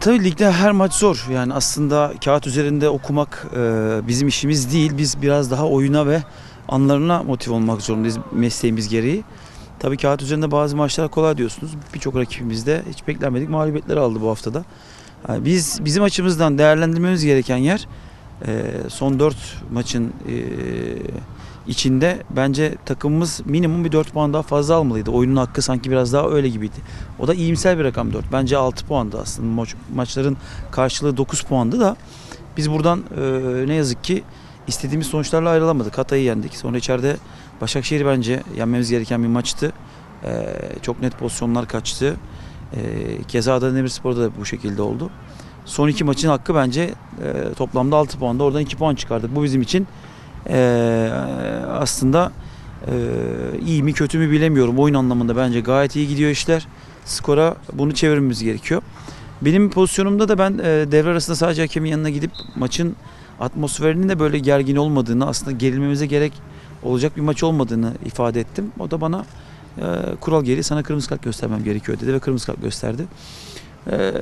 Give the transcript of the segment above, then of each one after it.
Tabii ligde her maç zor. Yani aslında kağıt üzerinde okumak e, bizim işimiz değil. Biz biraz daha oyuna ve anlarına motive olmak zorundayız mesleğimiz gereği. Tabii kağıt üzerinde bazı maçlar kolay diyorsunuz. Birçok rakibimiz de hiç beklenmedik mağlubiyetler aldı bu haftada. Yani biz bizim açımızdan değerlendirmemiz gereken yer son 4 maçın e, içinde bence takımımız minimum bir 4 puan daha fazla almalıydı. Oyunun hakkı sanki biraz daha öyle gibiydi. O da iyimser bir rakam 4. Bence 6 puandı aslında. Maç, maçların karşılığı 9 puandı da biz buradan e, ne yazık ki istediğimiz sonuçlarla ayrılamadık. Hatay'ı yendik. Sonra içeride Başakşehir'i bence yenmemiz gereken bir maçtı. E, çok net pozisyonlar kaçtı. E, keza Adana Demirspor'da da bu şekilde oldu. Son iki maçın hakkı bence e, toplamda 6 puanda. Oradan 2 puan çıkardık. Bu bizim için e, aslında e, iyi mi kötü mü bilemiyorum. Oyun anlamında bence gayet iyi gidiyor işler. Skora bunu çevirmemiz gerekiyor. Benim pozisyonumda da ben e, devre arasında sadece hakemin yanına gidip maçın atmosferinin de böyle gergin olmadığını, aslında gerilmemize gerek olacak bir maç olmadığını ifade ettim. O da bana e, kural gereği sana kırmızı kart göstermem gerekiyor dedi ve kırmızı kart gösterdi. E,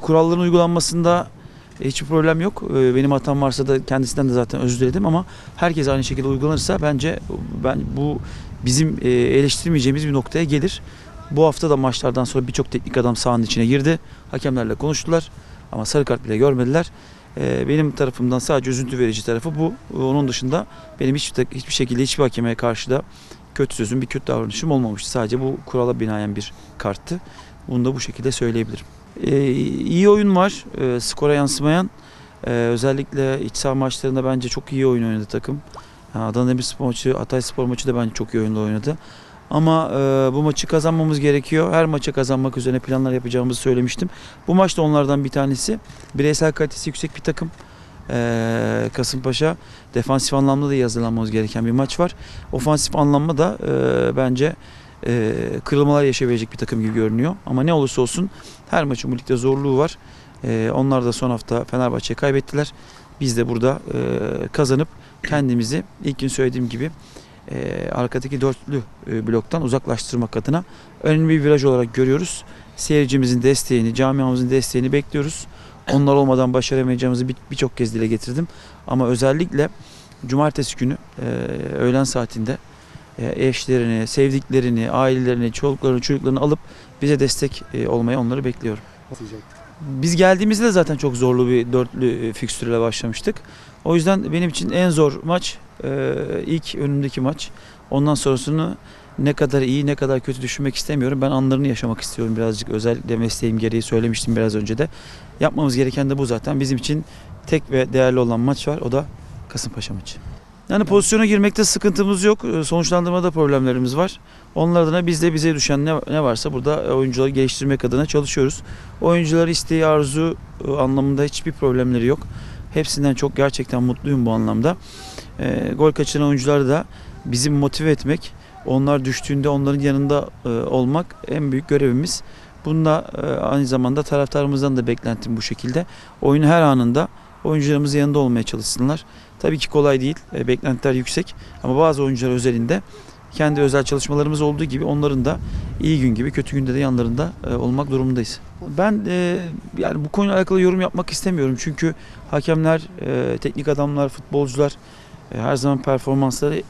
kuralların uygulanmasında hiçbir problem yok. E, benim hatam varsa da kendisinden de zaten özür diledim ama herkes aynı şekilde uygulanırsa bence ben bu bizim e, eleştirmeyeceğimiz bir noktaya gelir. Bu hafta da maçlardan sonra birçok teknik adam sahanın içine girdi. Hakemlerle konuştular ama sarı kart bile görmediler. E, benim tarafımdan sadece üzüntü verici tarafı bu. Onun dışında benim hiçbir, hiçbir şekilde hiçbir hakeme karşı da kötü sözüm, bir kötü davranışım olmamıştı. Sadece bu kurala binaen bir karttı. Bunu da bu şekilde söyleyebilirim. Ee, iyi oyun var, e, skora yansımayan. Ee, özellikle iç saha maçlarında bence çok iyi oyun oynadı takım. Ha, Adana Demirspor maçı, Hatay Spor maçı da bence çok iyi oyunda oynadı. Ama e, bu maçı kazanmamız gerekiyor. Her maçı kazanmak üzerine planlar yapacağımızı söylemiştim. Bu maç da onlardan bir tanesi. Bireysel kalitesi yüksek bir takım. Ee, Kasımpaşa defansif anlamda da iyi hazırlanmamız gereken bir maç var. Ofansif anlamda da e, bence e, kırılmalar yaşayabilecek bir takım gibi görünüyor. Ama ne olursa olsun her maçın bu ligde zorluğu var. E, onlar da son hafta Fenerbahçe'ye kaybettiler. Biz de burada e, kazanıp kendimizi ilk gün söylediğim gibi e, arkadaki dörtlü e, bloktan uzaklaştırmak adına önemli bir viraj olarak görüyoruz. Seyircimizin desteğini, camiamızın desteğini bekliyoruz. Onlar olmadan başaramayacağımızı bir- birçok kez dile getirdim. Ama özellikle cumartesi günü e, öğlen saatinde eşlerini, sevdiklerini, ailelerini, çoluklarını, çocuklarını alıp bize destek e, olmaya onları bekliyorum. Biz geldiğimizde de zaten çok zorlu bir dörtlü e, fikstürle başlamıştık. O yüzden benim için en zor maç e, ilk önümdeki maç. Ondan sonrasını ne kadar iyi ne kadar kötü düşünmek istemiyorum. Ben anlarını yaşamak istiyorum birazcık. Özellikle mesleğim gereği söylemiştim biraz önce de. Yapmamız gereken de bu zaten. Bizim için tek ve değerli olan maç var. O da Kasımpaşa maçı. Yani pozisyona girmekte sıkıntımız yok. Ee, Sonuçlandırmada problemlerimiz var. Onlar adına biz de bize düşen ne, varsa burada oyuncuları geliştirmek adına çalışıyoruz. Oyuncular isteği, arzu e, anlamında hiçbir problemleri yok. Hepsinden çok gerçekten mutluyum bu anlamda. E, gol kaçıran oyuncuları da bizim motive etmek, onlar düştüğünde onların yanında e, olmak en büyük görevimiz. Bunda e, aynı zamanda taraftarımızdan da beklentim bu şekilde. Oyunun her anında oyuncularımızın yanında olmaya çalışsınlar. Tabii ki kolay değil, e, beklentiler yüksek ama bazı oyuncular özelinde kendi özel çalışmalarımız olduğu gibi onların da iyi gün gibi kötü günde de yanlarında e, olmak durumundayız. Ben e, yani bu konuyla alakalı yorum yapmak istemiyorum çünkü hakemler, e, teknik adamlar, futbolcular e, her zaman performansları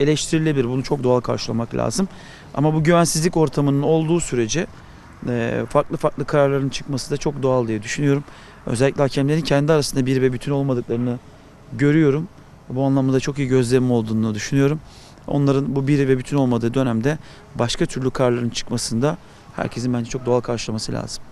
eleştirilebilir. Bunu çok doğal karşılamak lazım. Ama bu güvensizlik ortamının olduğu sürece e, farklı farklı kararların çıkması da çok doğal diye düşünüyorum. Özellikle hakemlerin kendi arasında bir ve bütün olmadıklarını görüyorum. Bu anlamda çok iyi gözlemim olduğunu düşünüyorum. Onların bu bir ve bütün olmadığı dönemde başka türlü kararların çıkmasında herkesin bence çok doğal karşılaması lazım.